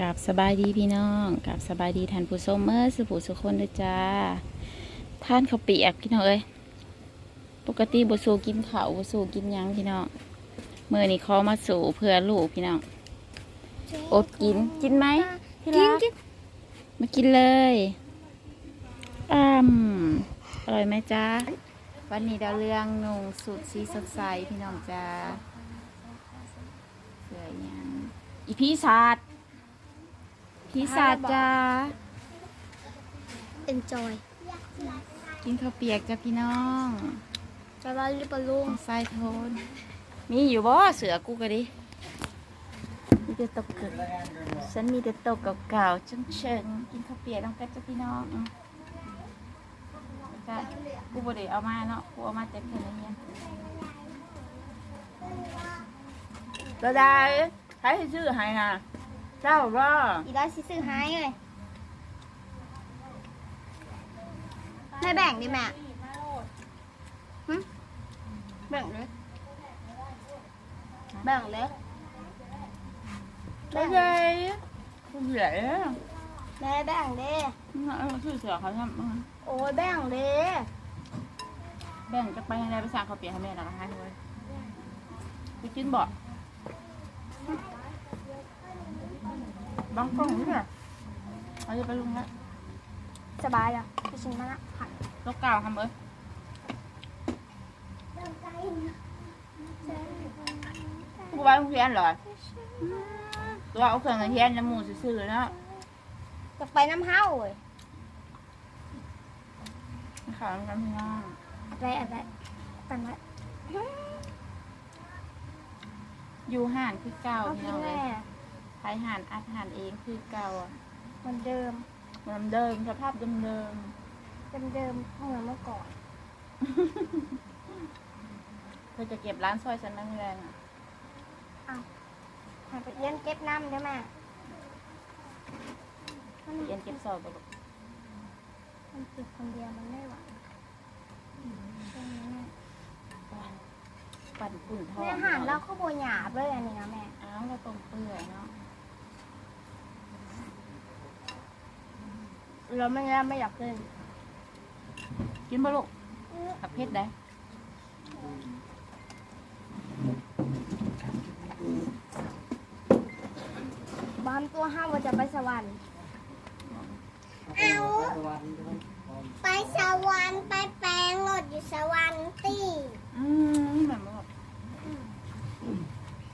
กับสบายดีพี่น้องกับสบายดีท่านผู้ชมเมื่อสุผู้สุคนด้วยจ้าท่านเขาวเปียกพี่น้องเอ้ยปกติบสูกินเขาวบสูกินหยังพี่น้องเมื่อนี้เขามาสู่เพื่อลูกพี่น้องอดกินกินไหมพี่กินรักกินมากินเลยอืมอร่อยไหมจ้าวันนี้ดาวเรืองนุ่งสูตรสีสดใสพี่น้องจ้าเสื้อหยังอีพี่ศาสตร์ พี่ศาสตร์จ้าเอ็นจอยกินข้าวเปียกจ้ะพี่น้องจะว่าลิปลุงไส้โทน มีอยู่บ่เสือกูก็ดิ มีแต่ตกเกิดฉันมีแต่ตกเก่าๆเชิงๆกินข้าวเปียกต้องแป๊บจ้ะพี่น้องอืมจ้ะกูบ่ได้เอามาเนาะ กูเอามาแต่เพื่อนเรียนระดาใช้ชื่อให้นะ เจ้าบ่อีร้อยสิซื้อหายเลยแม่แบ่งดิแม่หึแบ่งเลยแบ่งเลยได้เลยกูเหลือแม่แบ่งเด้ชื่อเสือเขาทำโอ้ยแบ่งเด้แบ่งจะไปให้ได้ไปสั่งข้าวเปียกให้แม่แล้วก็ให้ด้วยไปกินบ่ บางกล้องเนี่ยเราจะไปลุงแล้วสบายอะไปชิมมาละผัดลูกเก่าทำเอ้ยกูไปโรงเรียนเหรอตัวเอาเครื่องเรียนน้ำมูซื่อๆเนาะจะไปน้ำเฮ้าเว้ยขาวกันพี่น้องอะไรอะไรกันไว้อยู่ห่านคือเก่าเอาพี่กิน้นองเล แม่ยใช้ห่านอัดห่านเองคือเก่าอะเหมือนเดิมเหมือนเดิมสภาพเดิมเดิมเดิมๆเหมือนเมื่อก่อน ๆเธอจะเก็บร้านซอยฉันนั่งแรงอะหาไปเลี้ยนเก็บน้ำได้ไหมมันเรียนเก็บสอบแบบมันติดคนเดียวมันไม่ไหวใช่ไหมแม่ปั่นปุ่นทองแม่อาหารเราข้าวโบหยาบเลยอันนี้นะแม่ อ้าวเราตรงเปื่อยเนาะ เราไม่ได้ไม่อยากเล่นกินบ่ลูกกับเพชรได้บ้านตัวห้าว่าจะไปสวรรค์เอาไปสวรรค์ไปแปลงรถอยู่สวรรค์ตีอืมแบบว่า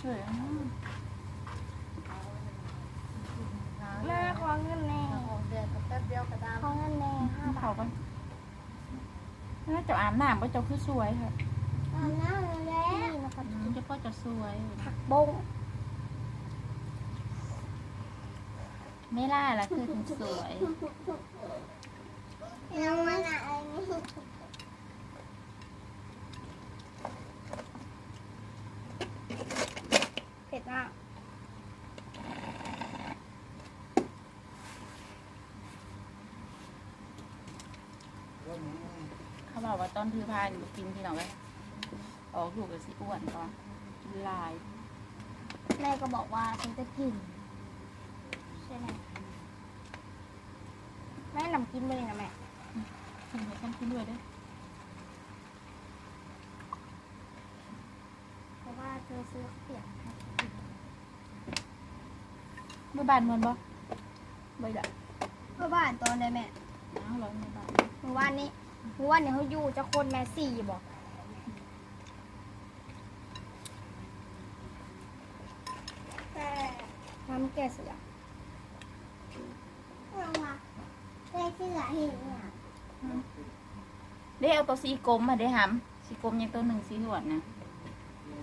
เฉย แม่ขอเงินแน่ขอเงินแน่ห้าบา เขา ท กัน น่าจะอาบน้ำก็จะคือสวยค่ะตอนนั้นแล้วนี่นะครับอืมเจะก็จะสวยผักบงไม่ล่าละคือถึงสวยแล้วมันอะไรนี่ เผ็ดมาก เขาบอก ว่าต้นทือพายกินที่ไหนไว้ออกลูกกับสีอ้วนก่อนกินลาย แม่ก็บอกว่าฉันจะกิน ใช่ไหมแม่นำกินเลยนะแม่กินไปฉันกินด้วยเด้วยเพราะว่าเธอซื้อข้าวเปียกให้เมื่อบานเมือนบ่ไม่ได้เมื่อวานตอนได้แม่น้าวร้อนเมื่อบาน เมื่อวานนี้ เมื่อวานนี้เขาอยู่จะคนแม่สี่บอกทำแก่เสือเราอะได้เสื้อเห็นเนี่ยได้เอาตัวสีกลมมาได้หำสีกลมยังตัวหนึ่งสีหวดนะ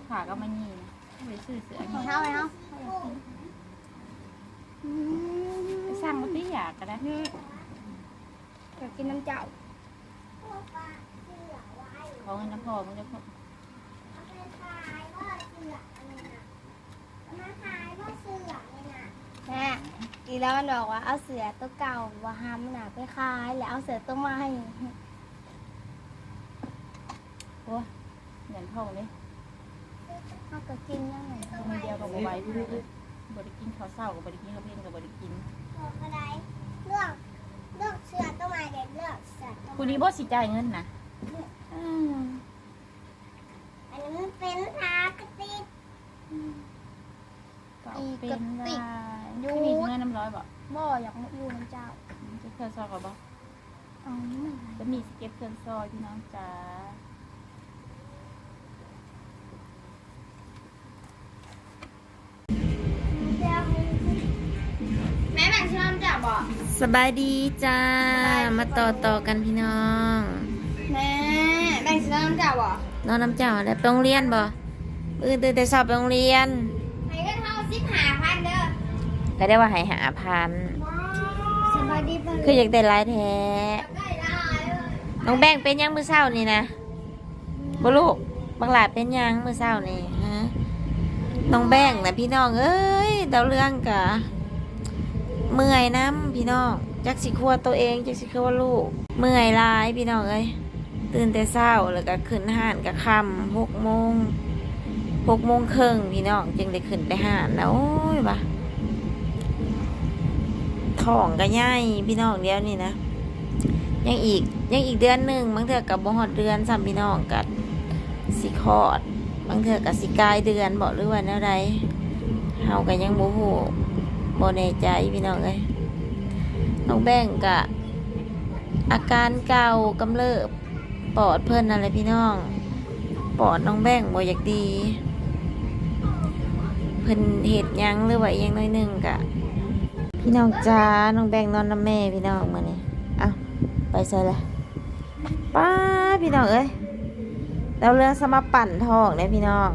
ขาก็มานี่นะไปซื้อเสือขอนี่เท้าไหมเนาะไปสร้างมันไม่อยากก็ได้อยากกินน้ำเจ้า ขอเงินน้ำพอมันจะพอเอาขายว่าเสืออะไรนะเอามาขายว่าเสือเลยนะแม่อีแล้วมันบอกว่าเอาเสือตัวเก่าว่าห้ามนหนาไปขาย แล้วเอาเสือตัวใหม่โอ้ยเงินพ่อเลยเอาก็กินยังไงตัวเดียวกับใบพี่ลูกบริกินข้าวเศร้ากับบริกินข้าวเพลนกับบริกินเลือกอะไรเลือกเลือกเสือตัวใหม่เด็กเลือกเสือตัวใหคุณม่นี้บ่สิจ่ายเงินนะอืมอันนี้มันเป็นทากระติกก็เอาเป็นได้ยูนี่เงินน้ำร้อยบ่บ่อยากมาอยู่น้ำเจ้าจะเครื่องซอยก่อนบ่เอ๋อจะมีสเก็ตเครื่องซอยพี่น้องจ๋าแม่แบ่ง ชื่อน้ำเจ้าบ่สบายดีจ้า มาต่อต่อกันพี่น้องแม่แบ่งชื่อน้ำเจ้าบ่นอนน้ำเจ้าได้ไปโรงเรียนบ่อื่นตื่นแต่สอบไปโรงเรียนให้ก็เท่าสิบห้าพันเด้อก็ได้ว่าให้หาพันสบายดีเปล่าคืออยากได้หลายแท้ได้ได้เลยน้องแบงเป็นยังมื้อเช้านี่นะบ่ลูกบังหลาเป็นยังมื้อเช้านี่ฮะน้องแบงนะพี่น้องเอ้ยเดาเรื่องกะ เมื่อยน้ำพี่น้องจักสิครัวตัวเองจักสิครัวลูก เมื่อยลายพี่น้องเอ้ยตื่นแต่เช้าแล้วก็ขึ้นห้านก็ค่ำหกโมงหกโมงครึ่งพี่น้องจึงได้ขึ้นไปห้านแล้วโอ้ยบ่ะท้องก็ใหญ่พี่น้องเดียวนี่นะยังอีกยังอีกเดือนหนึ่งบางเทื่อกับบ่ฮอดเดือนซ้ำพี่น้องกับสิคอดบางเทื่อกับสิกายเดือนบอกหรือว่าแนวใดเฮาก็ยังบ่ ฮู้บ่แน่ใจพี่น้องเอ้ยน้องแบงกะอาการเก่ากำเริบปอดเพิ่นอะไรพี่น้อง ปอดน้องแบงบ่อยากดี เพิ่นเฮ็ดยังหรือว่ายังน้อยหนึงกะ พี่น้องจ้าน้องแบงนอนน้ำแม่พี่น้องมื้อนี้เอาไปใส่ละป้าพี่น้องเอ้ยเราเรื่องสมาปั่นทองเนี่ยพี่น้อง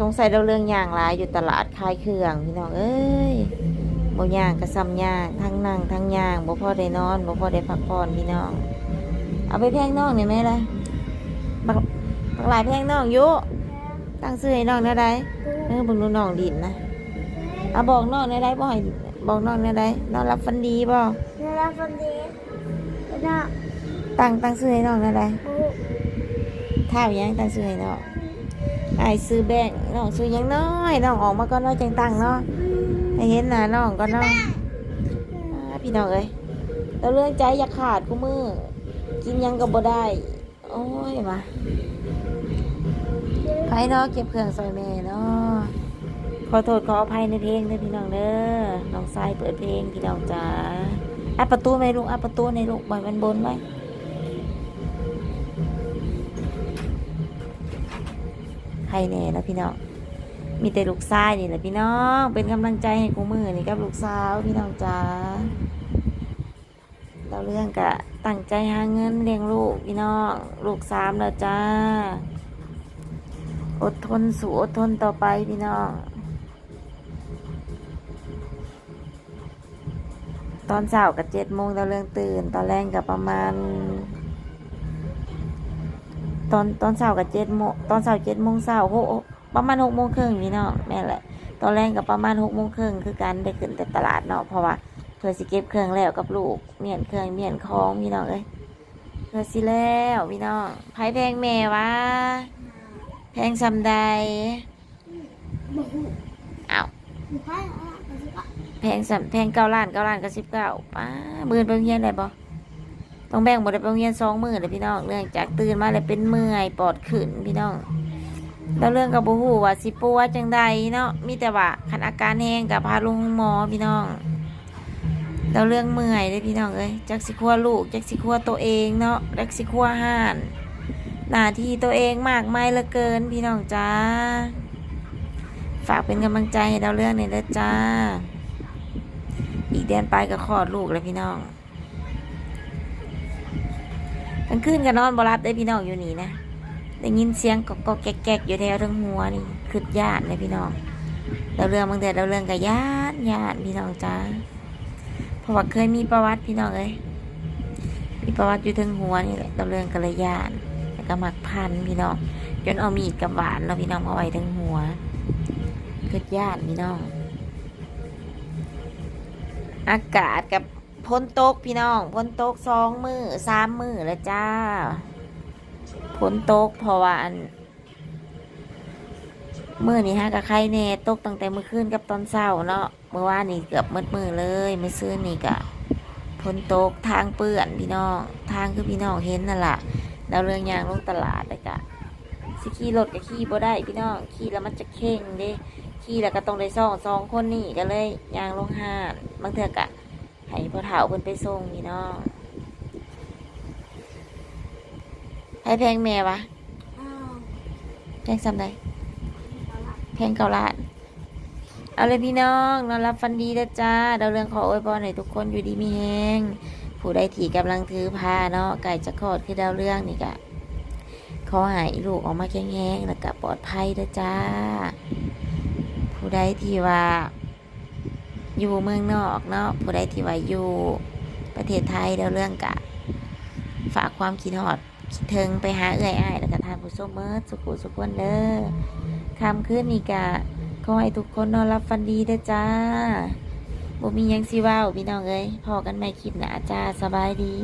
สงสัยเราเรื่องย่างหลายอยู่ตลาดขายเครื่องพี่น้องเอ้ยบ่ย่างกระซำย่างทั้งนั่งทั้งย่างบ่พอได้นอนบ่พอได้พักผ่อนพี่น้อง เอาไปแพงน้องนี่ไหมล่ะบักบักหลายแพงน้องอยู่ตั้งซื้อให้น้องได้ไดเออเบิ่งดูน้องดินนะเอาบอกน้องได้ไดบ่ให้บอกน้องได้ไดนอนรับฟันดีบ่เนื้อฟันดีแล้วก็ตั้งตั้งซื้อให้น้องอะไรบูท้าวยังตั้งซื้อให้น้อง ไอ้ซื้อแบงน้องซื้อยังน้อยน้องออกมาก็น้อยจังตังเนาะให้เห็นหน้าน้องก็น้องพี่น้องเอ้ยแล้วเรื่องใจอยากขาดกูมือกินยังก็บ่ได้ โอ้ยมาไผเนาะเก็บเครื่องซอยแม่เนาะขอโทษขออภัยในเพลงด้วยพี่น้องเด้อน้องทรายเปิดเพลงพี่น้องจ๋าอัดประตูไหมลูกอัดประตูในลูกบ่อยมันบนไว้ใรแน่แล้วพี่น้อง มีแต่ลูกชายนี่แหละพี่น้อง เป็นกำลังใจให้กูมือนี่กับลูกสาวพี่น้องจ้าเราเรื่องกะตั้งใจหาเงินเลี้ยงลูกพี่น้อง ลูกสามแล้วจ้า อดทนสู้อดทนต่อไปพี่น้องตอนเช้ากับเจ็ดโมงเราเรื่องตื่น ตอนแรกกับประมาณ ตอนตอนเช้ากับเจ็ดโมงตอนเช้าเจ็ดโมงเช้าหกประมาณหกโมงครึ่งพี่น้องแม่แหละ ตอนแรกกับประมาณหกโมงครึ่งคือการได้ขึ้นแต่ตลาดเนาะเพราะว่าเพื่อสิเก็บเครื่องแล้วกับลูกเมียนเครื่องเมียนของพี่น้องเอ้ยเพื่อสิแล้วพี่น้องไผแพงแม่วะแพงซำใดอ้าวบูให้อะไรกันสิก็แพงสำแพงเก้าล้านเก้าล้านก็สิบเก้าป้ามื่นไปโรงเรียนได้บ่ ต้องแบ่งบ่ได้ไปโรงเรียนสองมือเลยพี่น้องเรื่องจากตื่นมาเลยเป็นเมื่อยปอดขึ้นพี่น้องแล้วเรื่องกับบูฮูว่าสิปัวจังใดเนาะมีแต่ว่าคันอาการแห้งกับพาลงหมอพี่น้องแล้วเรื่องเมื่อยเลยพี่น้องเอ้ยจักสิคัวลูกจักสิคัวตัวเองเนาะจักสิคัวห่านหน้าที่ตัวเองมากมายเหลือเกินพี่น้องจ้าฝากเป็นกำลังใจให้เราเรื่องหน่อยเด้อจ้า อีกเดือนไปก็คลอดลูกแล้วพี่น้อง กลางคืนก็นอนบ่รับได้พี่น้องอยู่นี่นะได้ยินเสียงกอกแก๊กแก๊กอยู่แถวทั้งหัวนี่คืดญาติเลยพี่น้องเราเรื่องบางเดือนเราเรื่องกับญาติญาติพี่น้องจ้าเพราะว่าเคยมีประวัติพี่น้องเอ้ยมีประวัติอยู่ทั้งหัวนี่แหละเราเรื่องกับญาติแล้วก็หมักพันพี่น้องจนเอามีดกับหวานเราพี่น้องเอาไว้ทั้งหัวคืดญาติพี่น้อง อากาศกับ พ้นตกพี่น้องพ้นตกสองมือสามมือแล้วจ้าฝนตกเพราะว่าอันมือนี้ฮะกับใครแน่ตกตั้งแต่เมื่อคืนกับตอนเช้าเนาะเมื่อวานนี่เกือบมืดมือเลยเมื่อซื้อนี่กะฝนตกทางเปื้อนพี่น้องทางคือพี่น้องเห็นนั่นแหละดาวเรืองยางลงตลาดแต่กะสิขี่รถกับขี่บ่ได้พี่น้องขี่แล้วมันจะเข่งเด้ขี่แล้วก็ต้องได้สองสองคนนี่ก็เลยยางลงห้านบางเทื่อกะ ให้พ่อเฒ่าเพิ่นไปส่งพี่น้องให้แพงแม่วะอ้าวแพงซ้ำใดเพลงเก่าลาดเอาเลยพี่น้องนอนรับฟันดีนะจ้าดาวเรืองขออวยพรให้ทุกคนอยู่ดีมีแฮงผู้ใดที่กำลังถือพาเนาะไก่จะคลอดคือดาวเรืองนี่กะขอให้ลูกออกมาแข็งแรงแล้วก็ปลอดภัยนะจ้า ผู้ใดที่ว่า อยู่เมืองนอกเนาะผู้ใดที่ว่าอยู่ประเทศไทยดาวเรื่องกะ ฝากความคิดฮอดคิดถึงไปหาเอื้อยอ้ายแล้วก็ทานผู้ส้มเมิร์ดสุขุสุขวนเด้อคำขึ้นนี่กะขอให้ทุกคนนอนรับฟันดีเด้อจ้าบ่มียังสิว้าวพี่น้องเอ้ยพอกันใหม่คลิปหน้าจ้าสบายดี